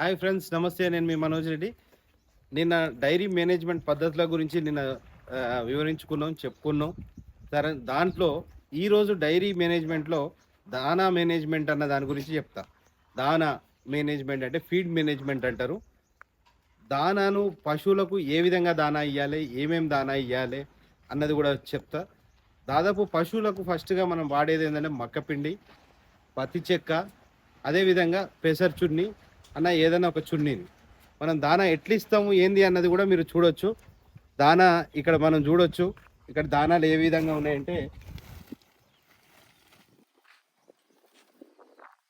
Hi friends నమస్తే నేను మీ మనోజ్ రెడ్డి. నిన్న డైరీ మేనేజ్మెంట్ పద్ధతుల గురించి నిన్న వివరించుకున్నాం చెప్పుకున్నాం. సరే దాంట్లో ఈరోజు డైరీ మేనేజ్మెంట్లో దానా మేనేజ్మెంట్ అన్న దాని గురించి చెప్తా. దానా మేనేజ్మెంట్ అంటే ఫీడ్ మేనేజ్మెంట్ అంటారు. దానాను పశువులకు ఏ విధంగా దానా ఇవ్వాలి ఏమేమి దానా ఇవ్వాలి అన్నది కూడా చెప్తా. దాదాపు పశువులకు ఫస్ట్గా మనం వాడేది ఏంటంటే మక్కపిండి పత్తి చెక్క అదేవిధంగా పెసర్ చున్ని అన్న ఏదైనా ఒక చున్నీని. మనం దానా ఎట్లా ఇస్తాము ఏంది అన్నది కూడా మీరు చూడొచ్చు. దానా ఇక్కడ మనం చూడొచ్చు. ఇక్కడ దానాలు ఏ విధంగా ఉన్నాయంటే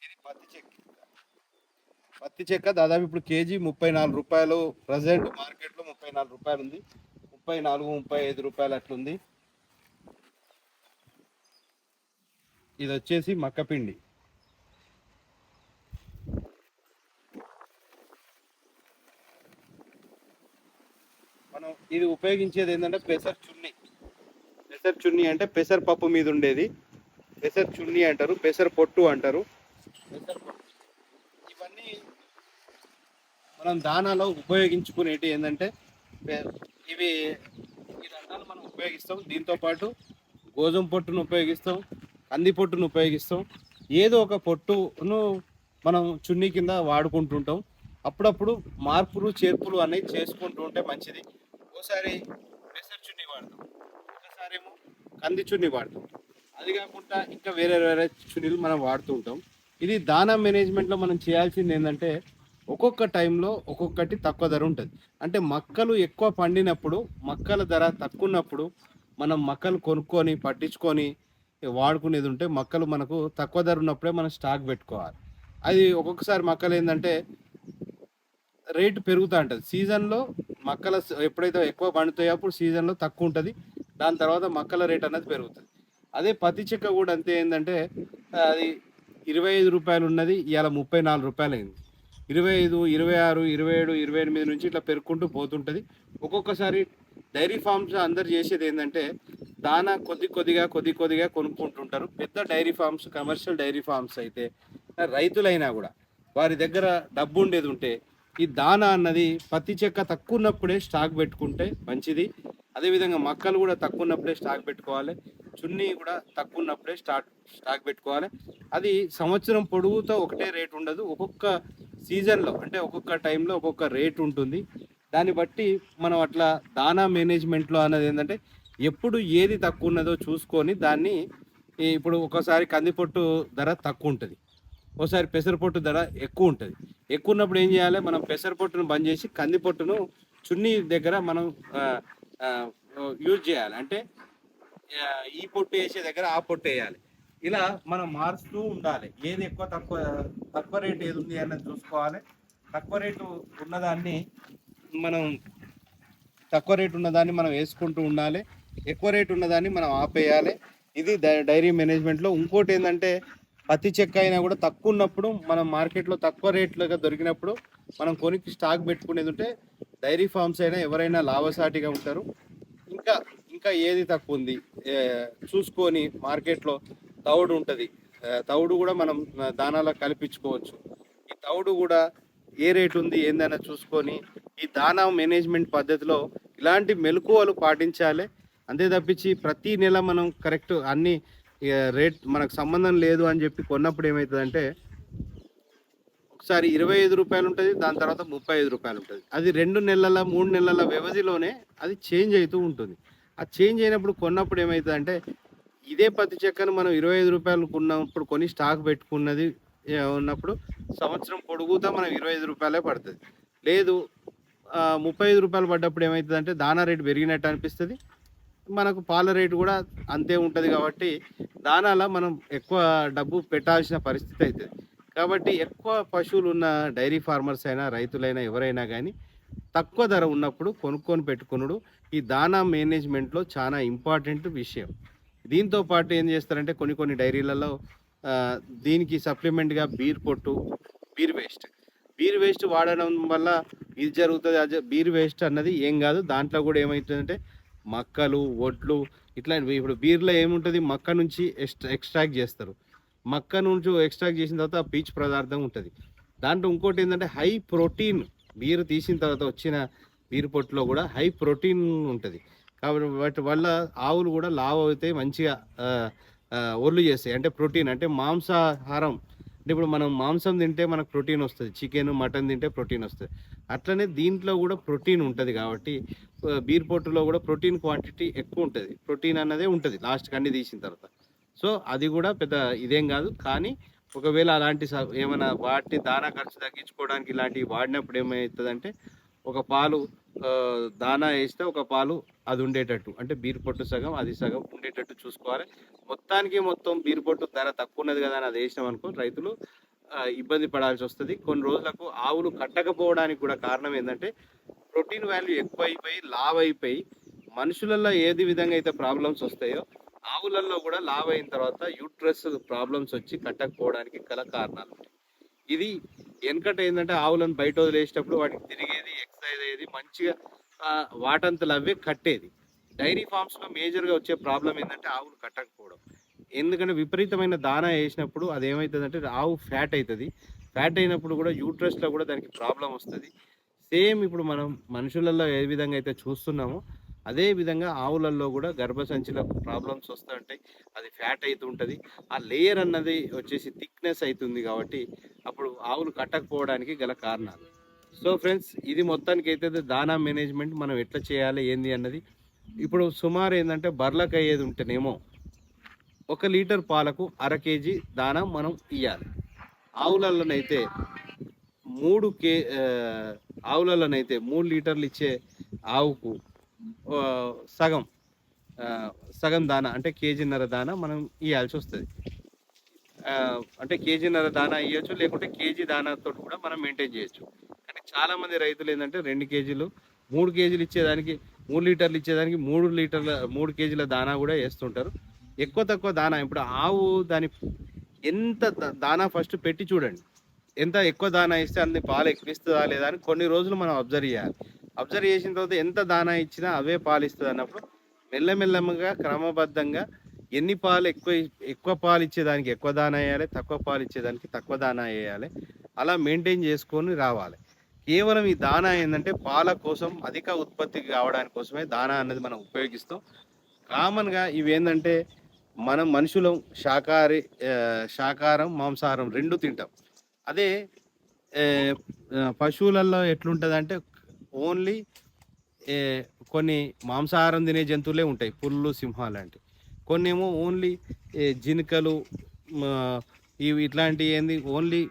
ఇది పత్తి చెక్క. పత్తి చెక్క దాదాపు ఇప్పుడు కేజీ ముప్పై నాలుగు రూపాయలు. ప్రజెంట్ మార్కెట్లో ముప్పై నాలుగు రూపాయలు ఉంది. ముప్పై నాలుగు ముప్పై ఐదు రూపాయలు అట్లుంది. ఇది వచ్చేసి మక్కపిండి మనం ఇది ఉపయోగించేది ఏంటంటే పెసర్ చున్ని. పెసర్ చున్ని అంటే పెసర్ పప్పు మీద ఉండేది. పెసర్ చున్ని అంటారు పెసర్ పొట్టు అంటారు. పెసర్ పొట్టు. ఇవన్నీ మనం దానాలో ఉపయోగించుకునేటి ఏంటంటే ఇవి ఈ రకాలు మనం ఉపయోగిస్తాం. దీంతో పాటు గోధుమ పొట్టును ఉపయోగిస్తాం కంది పొట్టును ఉపయోగిస్తాం. ఏదో ఒక పొట్టును మనం చున్నీ కింద వాడుకుంటుంటాం. అప్పుడప్పుడు మార్పులు చేర్పులు అనేవి చేసుకుంటూ ఉంటే మంచిది. ఒకసారి పెసర్ చున్నీ వాడతాం ఒకసారేమో ఏమో కంది చున్నీ వాడతాం. అది కాకుండా ఇంకా వేరే వేరే చున్నీలు మనం వాడుతూ ఉంటాం. ఇది దానా మేనేజ్మెంట్లో మనం చేయాల్సింది ఏంటంటే ఒక్కొక్క టైంలో ఒక్కొక్కటి తక్కువ ధర ఉంటుంది. అంటే మక్కలు ఎక్కువ పండినప్పుడు మక్కల ధర తక్కువ ఉన్నప్పుడు మనం మక్కలు కొనుక్కొని పట్టించుకొని వాడుకునేది ఉంటే మక్కలు మనకు తక్కువ ధర ఉన్నప్పుడే మనం స్టాక్ పెట్టుకోవాలి. అది ఒక్కొక్కసారి మక్కలు ఏంటంటే రేటు పెరుగుతూ ఉంటుంది. సీజన్లో మక్కల ఎప్పుడైతే ఎక్కువ పండుతాయో అప్పుడు సీజన్లో తక్కువ ఉంటుంది. దాని తర్వాత మక్కల రేట్ అనేది పెరుగుతుంది. అదే పత్తి చెక్క కూడా అంతే ఏంటంటే అది ఇరవై ఐదు రూపాయలు ఉన్నది ఇవాళ ముప్పై నాలుగు రూపాయలు అయింది. ఇరవై ఐదు ఇరవై ఆరు ఇరవై ఏడు ఇరవై ఎనిమిది నుంచి ఇట్లా పెరుక్కుంటూ పోతుంటుంది. ఒక్కొక్కసారి డైరీ ఫార్మ్స్ అందరు చేసేది ఏంటంటే దానా కొద్ది కొద్దిగా కొద్ది కొద్దిగా కొనుక్కుంటుంటారు. పెద్ద dairy farms commercial dairy farms అయితే రైతులైనా కూడా వారి దగ్గర డబ్బు ఉండేది ఉంటే ఈ దానా అన్నది పత్తి చెక్క తక్కువ ఉన్నప్పుడే స్టాక్ పెట్టుకుంటే మంచిది. అదేవిధంగా మక్కలు కూడా తక్కువ ఉన్నప్పుడే స్టాక్ పెట్టుకోవాలి. చున్నీ కూడా తక్కువ ఉన్నప్పుడే స్టాక్ స్టాక్ పెట్టుకోవాలి. అది సంవత్సరం పొడుగుతో ఒకటే రేట్ ఉండదు. ఒక్కొక్క సీజన్లో అంటే ఒక్కొక్క టైంలో ఒక్కొక్క రేట్ ఉంటుంది. దాన్ని బట్టి మనం అట్లా దానా మేనేజ్మెంట్లో అన్నది ఏంటంటే ఎప్పుడు ఏది తక్కువ ఉన్నదో చూసుకొని దాన్ని ఇప్పుడు ఒకసారి కందిపొట్టు ధర తక్కువ ఉంటుంది ఒకసారి పెసరపొట్టు ధర ఎక్కువ ఉంటుంది. ఎక్కువ ఉన్నప్పుడు ఏం చేయాలి? మనం పెసరపొట్టును బంద్ చేసి కందిపొట్టును చున్నీ దగ్గర మనం యూజ్ చేయాలి. అంటే ఈ పొట్టు వేసే దగ్గర ఆ పొట్టు వేయాలి. ఇలా మనం మారుస్తూ ఉండాలి. ఏది ఎక్కువ తక్కువ తక్కువ రేటు ఏది ఉంది అన్నది చూసుకోవాలి. తక్కువ రేటు ఉన్నదాన్ని మనం తక్కువ రేటు ఉన్నదాన్ని మనం వేసుకుంటూ ఉండాలి. ఎక్కువ రేటు ఉన్నదాన్ని మనం ఆపేయాలి. ఇది డై- డైరీ మేనేజ్మెంట్లో. ఇంకోటి ఏంటంటే పత్తి చెక్క అయినా కూడా తక్కువ ఉన్నప్పుడు మనం మార్కెట్లో తక్కువ రేట్లుగా దొరికినప్పుడు మనం కొనికి స్టాక్ పెట్టుకునేది ఉంటే డైరీ ఫార్మ్స్ అయినా ఎవరైనా లాభసాటిగా ఉంటారు. ఇంకా ఇంకా ఏది తక్కువ ఉంది? చూసుకొని మార్కెట్లో తౌడు ఉంటుంది. తౌడు కూడా మనం దానాలో కల్పించుకోవచ్చు. ఈ తౌడు కూడా ఏ రేట్ ఉంది ఏందైనా చూసుకొని ఈ దానా మేనేజ్మెంట్ పద్ధతిలో ఇలాంటి మెలకువలు పాటించాలి. అంతే తప్పించి ప్రతి నెల మనం కరెక్ట్ అన్ని రేట్ మనకు సంబంధం లేదు అని చెప్పి కొన్నప్పుడు ఏమవుతుందంటే ఒకసారి ఇరవై ఐదు రూపాయలు ఉంటుంది దాని తర్వాత ముప్పై ఐదు రూపాయలు ఉంటుంది. అది రెండు నెలల మూడు నెలల వ్యవధిలోనే అది చేంజ్ అవుతూ ఉంటుంది. ఆ చేంజ్ అయినప్పుడు కొన్నప్పుడు ఏమవుతుందంటే ఇదే పత్తి చెక్కను మనం ఇరవై ఐదు రూపాయలు కొన్నప్పుడు కొని స్టాక్ పెట్టుకున్నది ఉన్నప్పుడు సంవత్సరం పొడుగుతా మనం ఇరవై ఐదు రూపాయలే పడుతుంది. లేదు ముప్పై ఐదు రూపాయలు పడ్డప్పుడు ఏమవుతుందంటే దానా రేటు పెరిగినట్టు అనిపిస్తుంది. మనకు పాల రేటు కూడా అంతే ఉంటుంది కాబట్టి దానాల మనం ఎక్కువ డబ్బు పెట్టాల్సిన పరిస్థితి అవుతుంది కాబట్టి ఎక్కువ పశువులు ఉన్న డైరీ ఫార్మర్స్ అయినా రైతులైనా ఎవరైనా కానీ తక్కువ ధర ఉన్నప్పుడు కొనుక్కొని పెట్టుకునుడు ఈ దానా మేనేజ్మెంట్లో చాలా ఇంపార్టెంట్ విషయం. దీంతో పాటు ఏం చేస్తారంటే కొన్ని కొన్ని డైరీలలో దీనికి సప్లిమెంట్గా బీర్ పొట్టు బీర్ వేస్ట్. బీర్ వేస్ట్ వాడడం వల్ల ఇది జరుగుతుంది అది బీర్ వేస్ట్ అన్నది ఏం కాదు. దాంట్లో కూడా ఏమవుతుందంటే మక్కలు ఒడ్లు ఇట్లాంటివి. ఇప్పుడు బీర్లో ఏముంటుంది? మక్క నుంచి ఎక్స్ట్రా ఎక్స్ట్రాక్ట్ చేస్తారు. మక్క నుంచి ఎక్స్ట్రాక్ట్ చేసిన తర్వాత పీచ్ పీచు పదార్థం ఉంటుంది. దాంట్లో ఇంకోటి ఏంటంటే హై ప్రోటీన్ బీరు తీసిన తర్వాత వచ్చిన బీరు పొట్టులో కూడా హై ప్రోటీన్ ఉంటుంది. కాబట్టి వాటి వల్ల ఆవులు కూడా లావు అవుతాయి మంచిగా ఒళ్ళు చేస్తాయి. అంటే ప్రోటీన్ అంటే మాంసాహారం అంటే ఇప్పుడు మనం మాంసం తింటే మనకు ప్రోటీన్ వస్తుంది చికెన్ మటన్ తింటే ప్రోటీన్ వస్తుంది. అట్లనే దీంట్లో కూడా ప్రోటీన్ ఉంటుంది కాబట్టి బీర్ పొట్టులో కూడా ప్రోటీన్ క్వాంటిటీ ఎక్కువ ఉంటుంది. ప్రోటీన్ అన్నదే ఉంటుంది లాస్ట్కి అన్ని తీసిన తర్వాత. సో అది కూడా పెద్ద ఇదేం కాదు. కానీ ఒకవేళ అలాంటి ఏమైనా వాటి దానా ఖర్చు తగ్గించుకోవడానికి ఇలాంటివి వాడినప్పుడు ఏమవుతుందంటే ఒక పాలు దానా వేస్తే ఒక పాలు అది ఉండేటట్టు. అంటే బీర్ పొట్టు సగం అది సగం ఉండేటట్టు చూసుకోవాలి. మొత్తానికి మొత్తం బీర్ పొట్టు ధర తక్కువ ఉన్నది కదా అని అది వేసినాం అనుకో రైతులు ఇబ్బంది పడాల్సి వస్తుంది. కొన్ని రోజులకు ఆవులు కట్టకపోవడానికి కూడా కారణం ఏంటంటే ప్రోటీన్ వాల్యూ ఎక్కువ అయిపోయి లావ్ అయిపోయి మనుషులలో ఏది విధంగా అయితే ప్రాబ్లమ్స్ వస్తాయో ఆవులలో కూడా లావ్ అయిన తర్వాత యూట్రస్ ప్రాబ్లమ్స్ వచ్చి కట్టకపోవడానికి గల కారణాలు. ఇది వెనకట ఏంటంటే ఆవులను బయట వదిలేసేటప్పుడు వాటికి తిరిగేది ఉండేది మంచిగా వాటంతలు అవే కట్టేది. డైరీ ఫార్మ్స్లో మేజర్గా వచ్చే ప్రాబ్లం ఏంటంటే ఆవులు కట్టకపోవడం. ఎందుకంటే విపరీతమైన దానా వేసినప్పుడు అది ఏమవుతుందంటే ఆవు ఫ్యాట్ అవుతుంది ఫ్యాట్ అయినప్పుడు కూడా యూట్రస్లో కూడా దానికి ప్రాబ్లం వస్తుంది. సేమ్ ఇప్పుడు మనం మనుషులలో ఏ విధంగా అయితే చూస్తున్నామో అదే విధంగా ఆవులలో కూడా గర్భసంచిలో ప్రాబ్లమ్స్ వస్తూ ఉంటాయి. అది ఫ్యాట్ అవుతుంటుంది ఆ లేయర్ అన్నది వచ్చేసి థిక్నెస్ అవుతుంది కాబట్టి అప్పుడు ఆవులు కట్టకపోవడానికి గల కారణాలు. సో ఫ్రెండ్స్ ఇది మొత్తానికి అయితే దానా మేనేజ్మెంట్ మనం ఎట్లా చేయాలి ఏంది అన్నది. ఇప్పుడు సుమారు ఏంటంటే బర్లకు అయ్యేది ఉంటేనేమో ఒక లీటర్ పాలకు అర కేజీ దానా మనం ఇవ్వాలి ఆవులలోనైతే మూడు కే ఆవులలోనైతే మూడు లీటర్లు ఇచ్చే ఆవుకు సగం సగం దానా అంటే కేజీన్నర దానా మనం ఇవ్వాల్సి వస్తుంది. అంటే కేజీన్నర దానా ఇవ్వచ్చు లేకుంటే కేజీ దానాతో కూడా మనం మెయింటైన్ చేయొచ్చు. చాలా మంది రైతులు ఏంటంటే రెండు కేజీలు మూడు కేజీలు ఇచ్చేదానికి మూడు లీటర్లు ఇచ్చేదానికి మూడు లీటర్ల మూడు కేజీల దానా కూడా వేస్తుంటారు. ఎక్కువ తక్కువ దానా ఇప్పుడు ఆవు దాని ఎంత దానా ఫస్ట్ పెట్టి చూడండి. ఎంత ఎక్కువ దానా ఇస్తే అన్ని పాలు ఎక్కువ ఇస్తుందా లేదా అని కొన్ని రోజులు మనం అబ్జర్వ్ చేయాలి. అబ్జర్వ్ చేసిన తర్వాత ఎంత దానా ఇచ్చినా అవే పాలు ఇస్తుంది అన్నప్పుడు మెల్లమెల్లగా క్రమబద్ధంగా ఎన్ని పాలు ఎక్కువ ఎక్కువ పాలు ఇచ్చేదానికి ఎక్కువ దానా వేయాలి తక్కువ పాలు ఇచ్చేదానికి తక్కువ దానా వేయాలి. అలా మెయింటైన్ చేసుకొని రావాలి. కేవలం ఈ దానా ఏంటంటే పాల కోసం అధిక ఉత్పత్తి కావడానికి కోసమే దానా అనేది మనం ఉపయోగిస్తాం. కామన్గా ఇవి ఏంటంటే మనం మనుషులం శాకాహారి శాకాహారం మాంసాహారం రెండు తింటాం. అదే పశువులలో ఎట్లుంటుంది అంటే ఓన్లీ కొన్ని మాంసాహారం తినే జంతువులే ఉంటాయి పుల్లు సింహాలు లాంటివి కొన్ని ఏమో ఓన్లీ జినుకలు ఇవి ఇట్లాంటివి ఏంది ఓన్లీ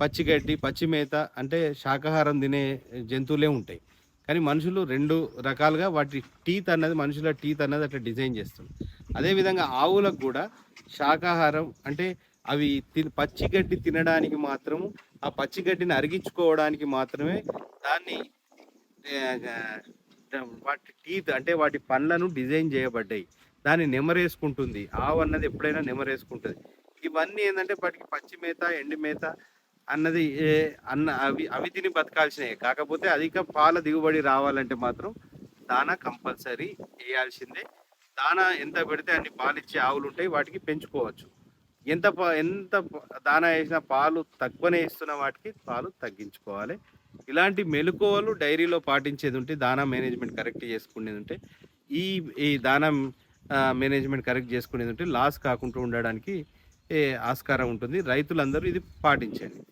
పచ్చిగడ్డి పచ్చి మేత అంటే శాకాహారం తినే జంతువులే ఉంటాయి. కానీ మనుషులు రెండు రకాలుగా వాటి టీత్ అన్నది మనుషుల టీత్ అన్నది అట్లా డిజైన్ చేస్తుంది. అదేవిధంగా ఆవులకు కూడా శాకాహారం అంటే అవి పచ్చిగడ్డి తినడానికి మాత్రము ఆ పచ్చిగడ్డిని అరిగించుకోవడానికి మాత్రమే దాన్ని వాటి టీత్ అంటే వాటి పండ్లను డిజైన్ చేయబడ్డాయి. దాన్ని నెమరేసుకుంటుంది. ఆవు అన్నది ఎప్పుడైనా నెమరేసుకుంటుంది. ఇవన్నీ ఏంటంటే వాటికి పచ్చి మేత ఎండి మేత అన్నది అన్న అవి అవి తిని బతకాల్సినవి కాకపోతే అధిక పాల దిగుబడి రావాలంటే మాత్రం దానా కంపల్సరీ వేయాల్సిందే. దానా ఎంత పెడితే అన్ని పాలు ఇచ్చే ఆవులు ఉంటాయి వాటికి పెంచుకోవచ్చు. ఎంత ఎంత దానా వేసినా పాలు తక్కువనే ఇస్తున్న వాటికి పాలు తగ్గించుకోవాలి. ఇలాంటి మెలకువలు డైరీలో పాటించేది ఉంటే దానా మేనేజ్మెంట్ కరెక్ట్ చేసుకునేది ఉంటే ఈ ఈ దానా మేనేజ్మెంట్ కరెక్ట్ చేసుకునేది ఉంటే లాస్ కాకుండా ఉండడానికి ఆస్కారం ఉంటుంది. రైతులందరూ ఇది పాటించండి.